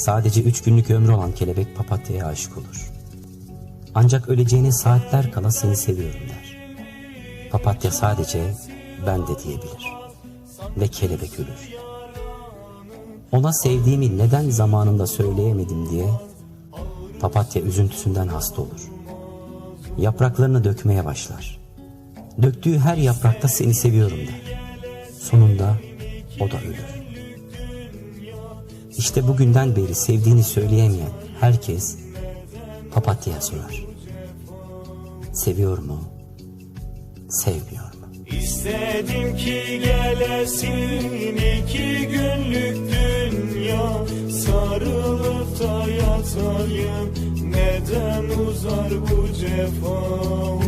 Sadece üç günlük ömrü olan kelebek papatyaya aşık olur. Ancak öleceğine saatler kala seni seviyorum der. Papatya sadece ben de diyebilir. Ve kelebek ölür. Ona sevdiğimi neden zamanında söyleyemedim diye papatya üzüntüsünden hasta olur. Yapraklarını dökmeye başlar. Döktüğü her yaprakta seni seviyorum der. Sonunda o da ölür. İşte bugünden beri sevdiğini söyleyemeyen herkes papatyaya sorar. Seviyor mu? Sevmiyor mu? İstedim ki gelesin iki günlük dünya Sarılıp da yatayım neden uzar bu cefa